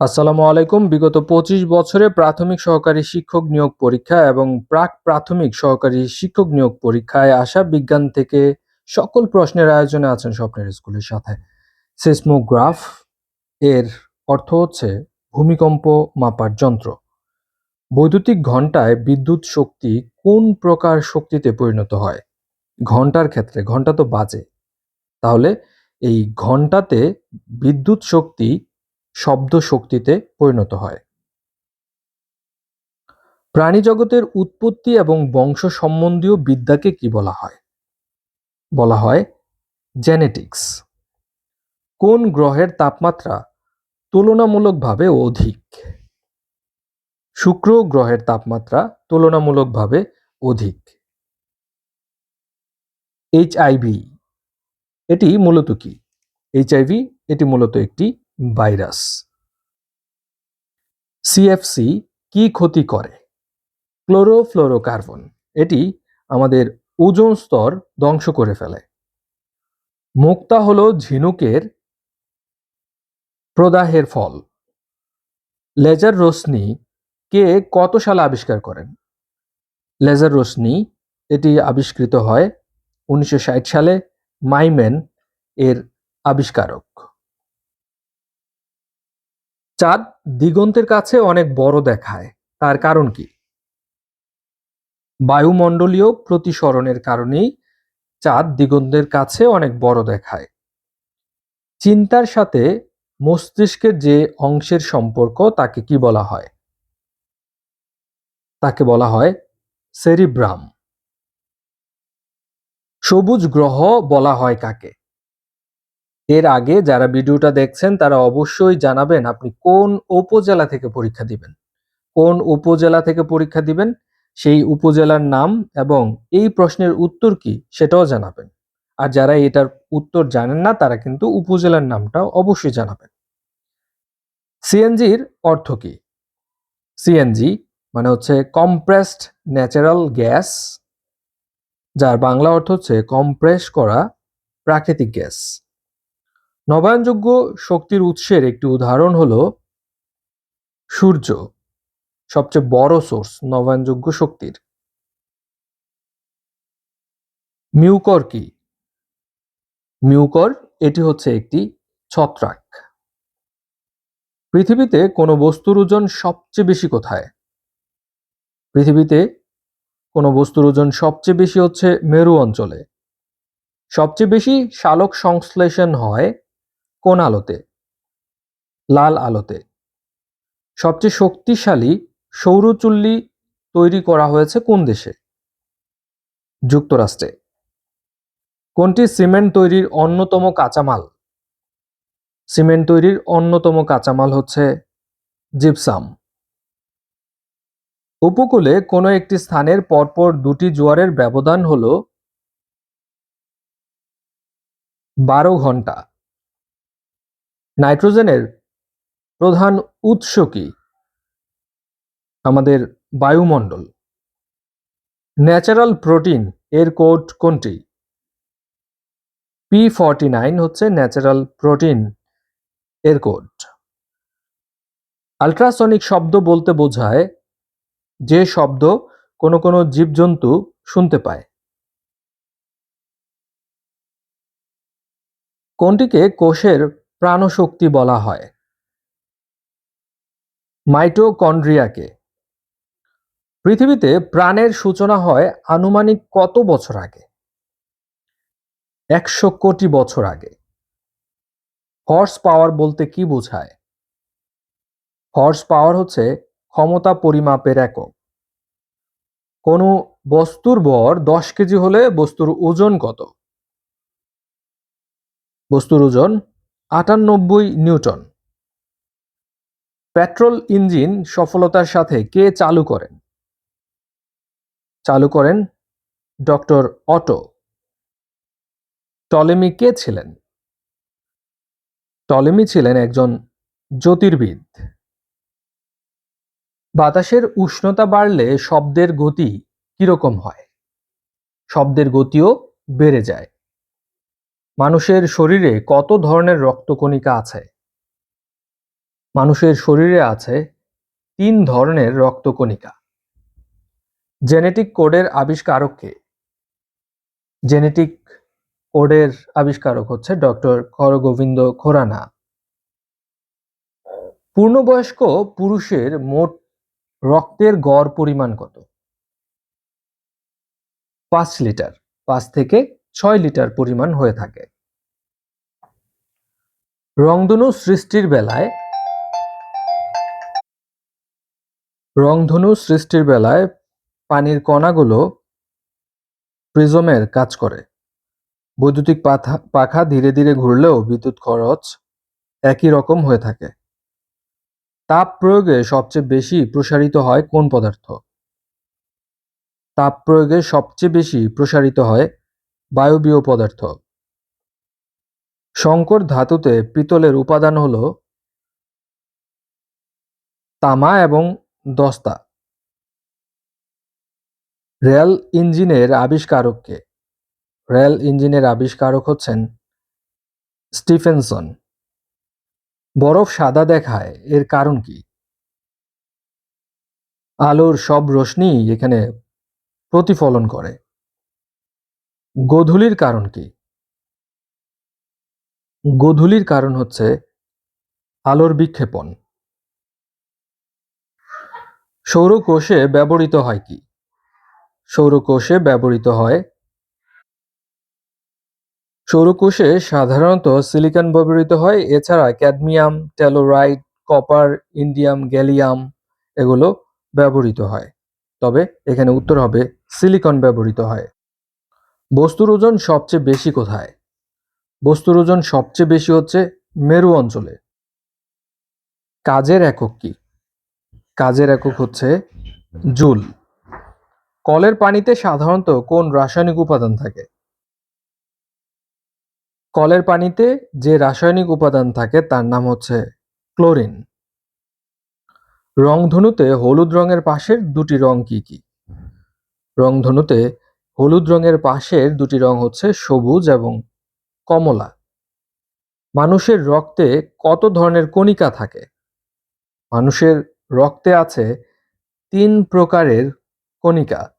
আসসালামু আলাইকুম। বিগত পঁচিশ বছরে প্রাথমিক সহকারী শিক্ষক নিয়োগ পরীক্ষা এবং প্রাক প্রাথমিক সহকারী শিক্ষক নিয়োগ পরীক্ষায় আসা বিজ্ঞান থেকে সকল প্রশ্নের আয়োজনে আছেন স্বপ্নের স্কুলের সাথে। সেসমোগ্রাফ এর অর্থ হচ্ছে ভূমিকম্প মাপার যন্ত্র। বৈদ্যুতিক ঘন্টায় বিদ্যুৎ শক্তি কোন প্রকার শক্তিতে পরিণত হয়? ঘণ্টার ক্ষেত্রে, ঘণ্টা তো বাজে। তাহলে এই ঘন্টাতে বিদ্যুৎ শক্তি শব্দ শক্তিতে পরিণত হয়। প্রাণী জগতের উৎপত্তি এবং বংশ সম্বন্ধীয় বিদ্যাকে কি বলা হয়? বলা হয় জেনেটিক্স। কোন গ্রহের তাপমাত্রা তুলনামূলকভাবে অধিক? শুক্র গ্রহের তাপমাত্রা তুলনামূলকভাবে অধিক। এইচআইভি এটি মূলত কি? এইচআইভি এটি মূলত একটি ভাইরাস। সিএফসি কি ক্ষতি করে? ক্লোরোফ্লোরোকার্বন, এটি আমাদের ওজোন স্তর ধ্বংস করে ফেলে। মুক্তা হলো ঝিনুকের প্রদাহের ফল। লেজার রশ্মি কে কত সালে আবিষ্কার করেন? লেজার রশ্মি, এটি আবিষ্কৃত হয় উনিশশো ষাট সালে মাইমেন এর আবিষ্কারক। চাঁদ দিগন্তের কাছে অনেক বড় দেখায়। তার কারণ কি? বায়ুমণ্ডলীয় প্রতিসরণের কারণেই চাঁদ দিগন্তের কাছে অনেক বড় দেখায়। চিন্তার সাথে মস্তিষ্কের যে অংশের সম্পর্ক, তাকে কি বলা হয়? তাকে বলা হয় সেরিব্রাম। সবুজ গ্রহ বলা হয় কাকে? এর আগে যারা ভিডিওটা দেখছেন, তারা অবশ্যই জানাবেন আপনি কোন উপজেলা থেকে পরীক্ষা দিবেন। কোন উপজেলা থেকে পরীক্ষা দিবেন, সেই উপজেলার নাম এবং এই প্রশ্নের উত্তর কি সেটাও জানাবেন। আর যারা এটার উত্তর জানেন না, তারা কিন্তু উপজেলার নামটাও অবশ্যই জানাবেন। সিএনজির অর্থ কি? সিএনজি মানে হচ্ছে কম্প্রেসড ন্যাচারাল গ্যাস যার বাংলা অর্থ হচ্ছে কম্প্রেস করা প্রাকৃতিক গ্যাস নবায়নযোগ্য শক্তির উৎসের একটি উদাহরণ হলো সূর্য, সবচেয়ে বড় সোর্স নবায়নযোগ্য শক্তির। মিউকর কি? মিউকর, এটি হচ্ছে একটি ছত্রাক। পৃথিবীতে কোনো বস্তুর ওজন সবচেয়ে বেশি কোথায়? পৃথিবীতে কোনো বস্তুর ওজন সবচেয়ে বেশি হচ্ছে মেরু অঞ্চলে। সবচেয়ে বেশি সালোক সংশ্লেষণ হয় কোন আলোতে? লাল আলোতে। সবচেয়ে শক্তিশালী সৌরচুল্লি তৈরি করা হয়েছে কোন দেশে? যুক্তরাষ্ট্রে। কোনটি সিমেন্ট তৈরির অন্যতম কাঁচামাল? সিমেন্ট তৈরির অন্যতম কাঁচামাল হচ্ছে জিপসাম। উপকূলে কোনো একটি স্থানের পরপর দুটি জোয়ারের ব্যবধান হল বারো ঘণ্টা। নাইট্রোজেনের প্রধান উৎস কি? আমাদের বায়ুমণ্ডল। ন্যাচারাল প্রোটিন এর কোড কোনটি? পি ফর্টি নাইন হচ্ছে ন্যাচারাল প্রোটিন এর কোড। আলট্রাসনিক শব্দ বলতে বোঝায় যে শব্দ কোনো কোনো জীবজন্তু শুনতে পায়। কোনটিকে কোষের প্রাণশক্তি বলা হয়। মাইটোকন্ড্রিয়াকে পৃথিবীতে প্রাণের সূচনা হয় আনুমানিক কত বছর আগে? একশো কোটি বছর আগে। হর্স পাওয়ার বলতে কি বোঝায়? হর্স পাওয়ার হচ্ছে ক্ষমতা পরিমাপের একক। কোনো বস্তুর ভর দশ কেজি হলে বস্তুর ওজন কত? বস্তুর ওজন আটানব্বই নিউটন। পেট্রোল ইঞ্জিন সফলতার সাথে কে চালু করেন? চালু করেন ডক্টর অটো। টলেমি কে ছিলেন? টলেমি ছিলেন একজন জ্যোতির্বিদ। বাতাসের উষ্ণতা বাড়লে শব্দের গতি কীরকম হয়? শব্দের গতিও বেড়ে যায়। মানুষের শরীরে কত ধরনের রক্তকণিকা আছে? মানুষের শরীরে আছে তিন ধরনের রক্তকণিকা। জেনেটিক কোডের আবিষ্কারককে। জেনেটিক কোডের আবিষ্কারক হচ্ছে ডক্টর করগোবিন্দ খোরানা পূর্ণবয়স্ক পুরুষের মোট রক্তের গড় পরিমাণ কত? পাঁচ লিটার, পাঁচ থেকে ছয় লিটার পরিমাণ হয়ে থাকে। রংধনু সৃষ্টির বেলায় রংধনু সৃষ্টির বেলায় পানির কণাগুলো প্রিজমের কাজ করে। বৈদ্যুতিক পাখা ধীরে ধীরে ঘুরলেও বিদ্যুৎ খরচ একই রকম হয়ে থাকে। তাপ প্রয়োগে সবচেয়ে বেশি প্রসারিত হয় কোন পদার্থ? তাপ প্রয়োগে সবচেয়ে বেশি প্রসারিত হয় বায়বীয় পদার্থ। সংকর ধাতুতে পিতলের উপাদান হল তামা এবং দস্তা। রেল ইঞ্জিনের আবিষ্কারককে। রেল ইঞ্জিনের আবিষ্কারক হচ্ছেন স্টিফেনসন। বরফ সাদা দেখায়, এর কারণ কি? আলোর সব রশ্মি এখানে প্রতিফলন করে। গোধূলির কারণ কি? গোধূলির কারণ হচ্ছে আলোর বিক্ষেপণ। সৌরকোষে ব্যবহৃত হয় কি? সৌরকোষে ব্যবহৃত হয় সৌরকোষে সাধারণত সিলিকন ব্যবহৃত হয়, এছাড়া cadmium, tellurite, copper, indium, gallium এগুলো ব্যবহৃত হয়। তবে এখানে উত্তর হবে সিলিকন ব্যবহৃত হয়। বস্তুর ওজন সবচেয়ে বেশি কোথায়? বস্তুর ওজন সবচেয়ে বেশি হচ্ছে মেরু অঞ্চলে। কাজের একক কি? কাজের একক হচ্ছে জুল। কলের পানিতে সাধারণত কোন রাসায়নিক উপাদান থাকে? কলের পানিতে যে রাসায়নিক উপাদান থাকে তার নাম হচ্ছে ক্লোরিন। রংধনুতে হলুদ রঙের পাশের দুটি রং কি কি? রংধনুতে হলুদ রঙের পাশের দুটি রং হচ্ছে সবুজ এবং কমলা। মানুষের রক্তে কত ধরনের কণিকা থাকে? মানুষের রক্তে আছে তিন প্রকারের কণিকা।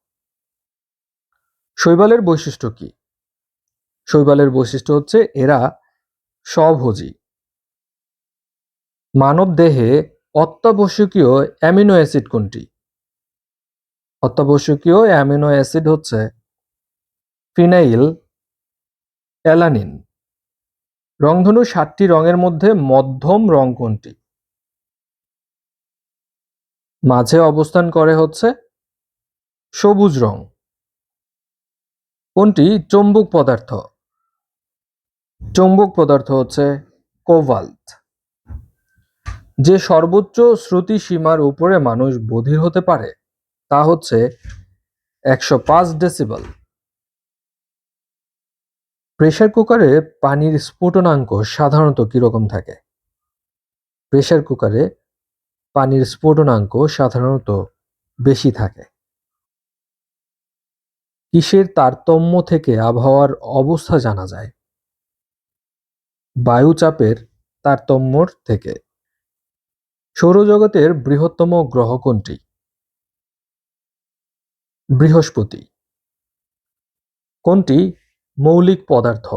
শৈবালের বৈশিষ্ট্য কি? শৈবালের বৈশিষ্ট্য হচ্ছে এরা স্বভোজী। মানব দেহে অত্যাবশ্যকীয় অ্যামিনো অ্যাসিড কোনটি? অত্যাবশ্যকীয় অ্যামিনো অ্যাসিড হচ্ছে ফিনাইল অ্যালানিন। রংধনু সাতটি রঙের মধ্যে মধ্যম রং কোনটি? মাঝে অবস্থান করে হচ্ছে সবুজ রং। কোনটি? চৌম্বক পদার্থ। চৌম্বক পদার্থ হচ্ছে কোভাল্ট যে সর্বোচ্চ শ্রুতি সীমার উপরে মানুষ বধির হতে পারে, তা হচ্ছে একশো পাঁচ ডেসিবল। প্রেসার কুকারে পানির স্ফুটনাঙ্ক সাধারণত কীরকম থাকে? প্রেশার কুকারে পানির স্ফুটনাঙ্ক সাধারণত বেশি থাকে। কিসের তারতম্য থেকে আবহাওয়ার অবস্থা জানা যায়? বায়ুচাপের তারতম্যর থেকে। সৌরজগতের বৃহত্তম গ্রহ কোনটি? বৃহস্পতি। কোনটি মৌলিক পদার্থ।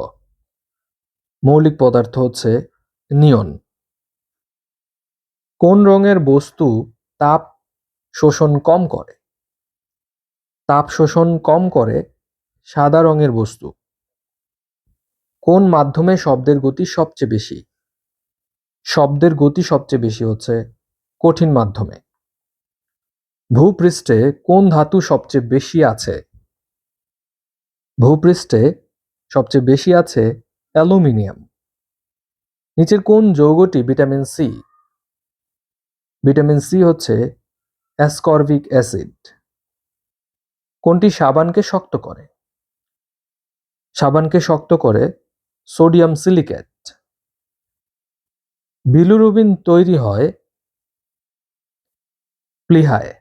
মৌলিক পদার্থ হচ্ছে নিয়ন। কোন রঙের বস্তু তাপ শোষণ কম করে? তাপ শোষণ কম করে সাদা রঙের বস্তু। কোন মাধ্যমে শব্দের গতি সবচেয়ে বেশি? শব্দের গতি সবচেয়ে বেশি হচ্ছে কঠিন মাধ্যমে। ভূপৃষ্ঠে কোন ধাতু সবচেয়ে বেশি আছে? ভূপৃষ্ঠে সবচেয়ে বেশি আছে অ্যালুমিনিয়াম। নিচের কোন যৌগটি ভিটামিন সি? ভিটামিন সি হচ্ছে অ্যাসকর্বিক অ্যাসিড। কোনটি সাবানকে শক্ত করে? সাবানকে শক্ত করে সোডিয়াম সিলিকেট। বিলুরুবিন তৈরি হয় প্লিহায়।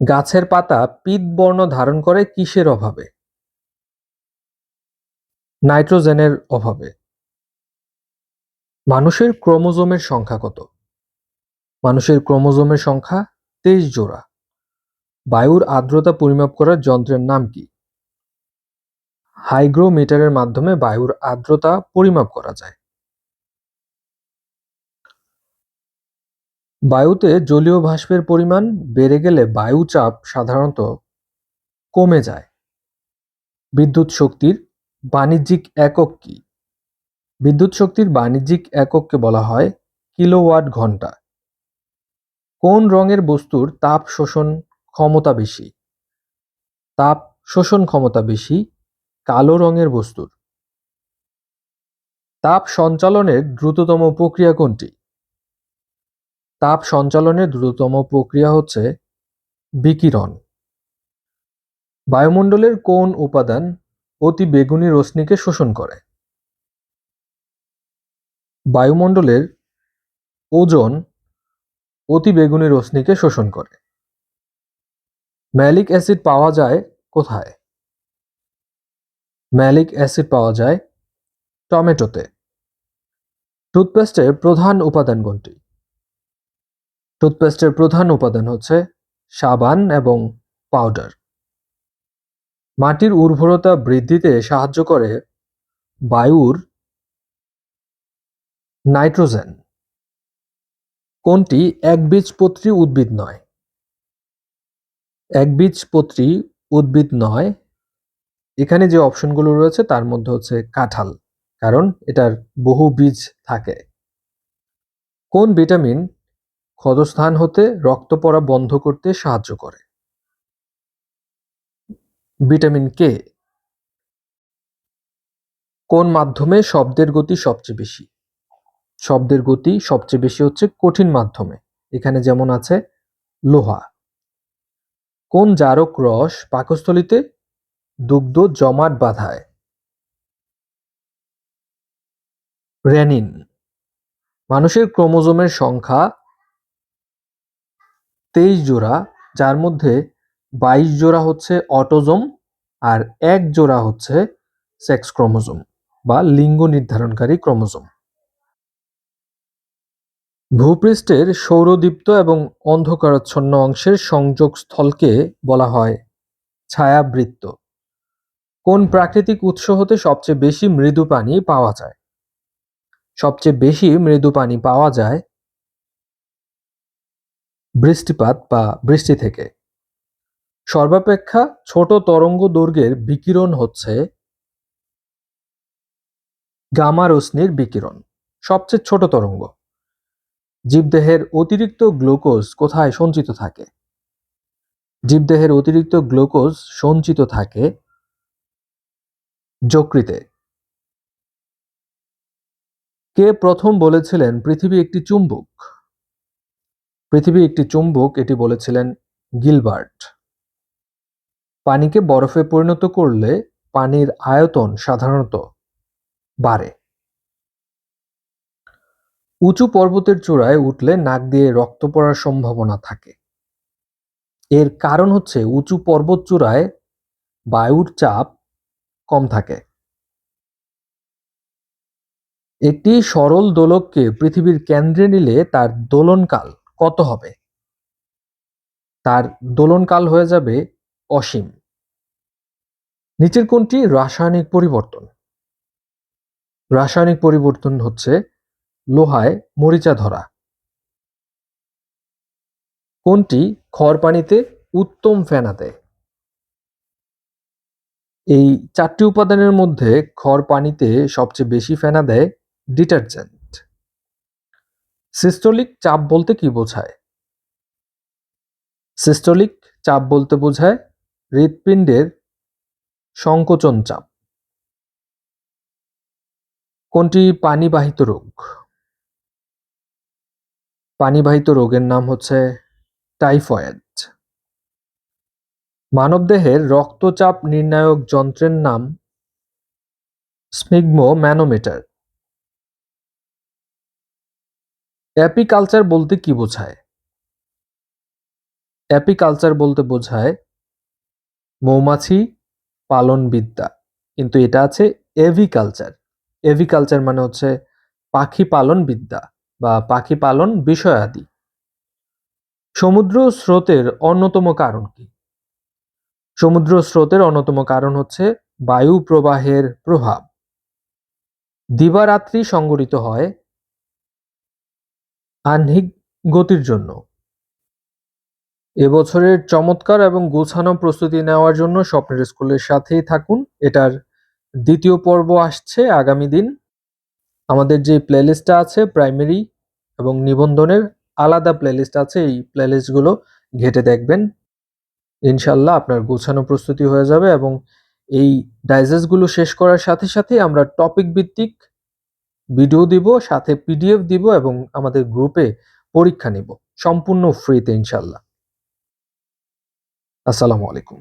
গাছের পাতা পিত বর্ণ ধারণ করে কিসের অভাবে? নাইট্রোজেনের অভাবে। মানুষের ক্রোমোজোমের সংখ্যা কত? মানুষের ক্রোমোজোমের সংখ্যা তেইশ জোড়া। বায়ুর আর্দ্রতা পরিমাপ করার যন্ত্রের নাম কি? হাইগ্রোমিটারের মাধ্যমে বায়ুর আর্দ্রতা পরিমাপ করা যায়। বায়ুতে জলীয় বাষ্পের পরিমাণ বেড়ে গেলে বায়ু চাপ সাধারণত কমে যায়। বিদ্যুৎ শক্তির বাণিজ্যিক একক কি? বিদ্যুৎ শক্তির বাণিজ্যিক একককে বলা হয় কিলোওয়াট ঘণ্টা। কোন রঙের বস্তুর তাপ শোষণ ক্ষমতা বেশি? তাপ শোষণ ক্ষমতা বেশি কালো রঙের বস্তুর। তাপ সঞ্চালনের দ্রুততম প্রক্রিয়া কোনটি? তাপ সঞ্চালনের দ্রুততম প্রক্রিয়া হচ্ছে বিকিরণ। বায়ুমণ্ডলের কোন উপাদান অতি বেগুনি রশ্মিকে শোষণ করে। বায়ুমণ্ডলের ওজন অতি বেগুনি রশ্মিকে শোষণ করে। ম্যালিক অ্যাসিড পাওয়া যায় কোথায়? ম্যালিক অ্যাসিড পাওয়া যায় টমেটোতে। টুথপেস্টের প্রধান উপাদান কোনটি? টুথপেস্টের প্রধান উপাদান হচ্ছে সাবান এবং পাউডার। মাটির উর্বরতা বৃদ্ধিতে সাহায্য করে বায়ুর নাইট্রোজেন। কোনটি একবীজপত্রী উদ্ভিদ নয়? একবীজপত্রী উদ্ভিদ নয়। এখানে যে অপশনগুলো রয়েছে, তার মধ্যে হচ্ছে কাঁঠাল, কারণ এটার বহু বীজ থাকে। কোন ভিটামিন ক্ষতস্থান হতে রক্ত পড়া বন্ধ করতে সাহায্য করে? Vitamin K? কোন মাধ্যমে শব্দের গতি সবচেয়ে বেশি? শব্দের গতি সবচেয়ে বেশি হচ্ছে কঠিন মাধ্যমে। এখানে যেমন আছে, লোহা। কোন জারক রস পাকস্থলিতে দুগ্ধ জমাট বাঁধায়? রেনিন। মানুষের ক্রোমোজোমের সংখ্যা তেইশ জোড়া, যার মধ্যে বাইশ জোড়া হচ্ছে অটোজোম আর এক জোড়া হচ্ছে সেক্স ক্রোমোজোম বা লিঙ্গ নির্ধারণকারী ক্রোমোজোম। ভূপৃষ্ঠের সৌরদীপ্ত এবং অন্ধকারাচ্ছন্ন অংশের সংযোগস্থলকে বলা হয় ছায়াবৃত্ত। কোন প্রাকৃতিক উৎস হতে সবচেয়ে বেশি মৃদু পানি পাওয়া যায়? সবচেয়ে বেশি মৃদু পানি পাওয়া যায় বৃষ্টিপাত বা বৃষ্টি থেকে। সর্বাপেক্ষা ছোট তরঙ্গ দৈর্ঘ্যের বিকিরণ হচ্ছে গামা রশ্মির বিকিরণ, সবচেয়ে ছোট তরঙ্গ। জীবদেহের অতিরিক্ত গ্লুকোজ কোথায় সঞ্চিত থাকে? জীবদেহের অতিরিক্ত গ্লুকোজ সঞ্চিত থাকে যকৃতে। কে প্রথম বলেছিলেন পৃথিবী একটি চুম্বক? পৃথিবী একটি চুম্বক, এটি বলেছিলেন গিলবার্ট। পানিকে বরফে পরিণত করলে পানির আয়তন সাধারণত বাড়ে। উঁচু পর্বতের চূড়ায় উঠলে নাক দিয়ে রক্ত পড়ার সম্ভাবনা থাকে। এর কারণ হচ্ছে উঁচু পর্বত চূড়ায় বায়ুর চাপ কম থাকে। একটি সরল দোলককে পৃথিবীর কেন্দ্রে নিলে তার দোলনকাল কত হবে? তার দোলনকাল হয়ে যাবে অসীম। নিচের কোনটি রাসায়নিক পরিবর্তন। রাসায়নিক পরিবর্তন হচ্ছে লোহায় মরিচা ধরা। কোনটি খড় পানিতে উত্তম ফেনা দেয়। এই চারটি উপাদানের মধ্যে খড় পানিতে সবচেয়ে বেশি ফেনা দেয় ডিটারজেন্ট। সিস্টোলিক চাপ বলতে কি বোঝায়? সিস্টোলিক চাপ বলতে বোঝায় হৃৎপিণ্ডের সংকোচন চাপ। কোনটি পানিবাহিত রোগ? পানিবাহিত রোগের নাম হচ্ছে টাইফয়েড। মানবদেহের রক্তচাপ নির্ণায়ক যন্ত্রের নাম স্নিগ্ম ম্যানোমিটার অ্যাপিকালচার বলতে কি বোঝায়? অ্যাপিকালচার বলতে বোঝায় মৌমাছি পালন বিদ্যা কিন্তু এটা আছে এভিকালচার এভিকালচার মানে হচ্ছে পাখি পালন বিদ্যা বা পাখি পালন বিষয়াদি। সমুদ্র স্রোতের অন্যতম কারণ কি? সমুদ্র স্রোতের অন্যতম কারণ হচ্ছে বায়ু প্রবাহের প্রভাব। দিবারাত্রি সংগঠিত হয় আহ্নিক গতির জন্য। এবছরের চমৎকার এবং গোছানো প্রস্তুতি নেওয়ার জন্য স্বপ্নের স্কুলের সাথেই থাকুন। এটার দ্বিতীয় পর্ব আসছে আগামী দিন। আমাদের যে প্লেলিস্টটা আছে, প্রাইমারি এবং নিবন্ধনের আলাদা প্লেলিস্ট আছে, এই প্লেলিস্টগুলো ঘেটে দেখবেন। ইনশাল্লাহ আপনার গোছানো প্রস্তুতি হয়ে যাবে এবং এই ডাইজেস্টগুলো শেষ করার সাথে সাথে আমরা টপিক ভিত্তিক ভিডিও দিব, সাথে পিডিএফ দিব এবং আমাদের গ্রুপে পরীক্ষা নিব। সম্পূর্ণ ফ্রিতে ইনশাল্লাহ। আসসালামু আলাইকুম।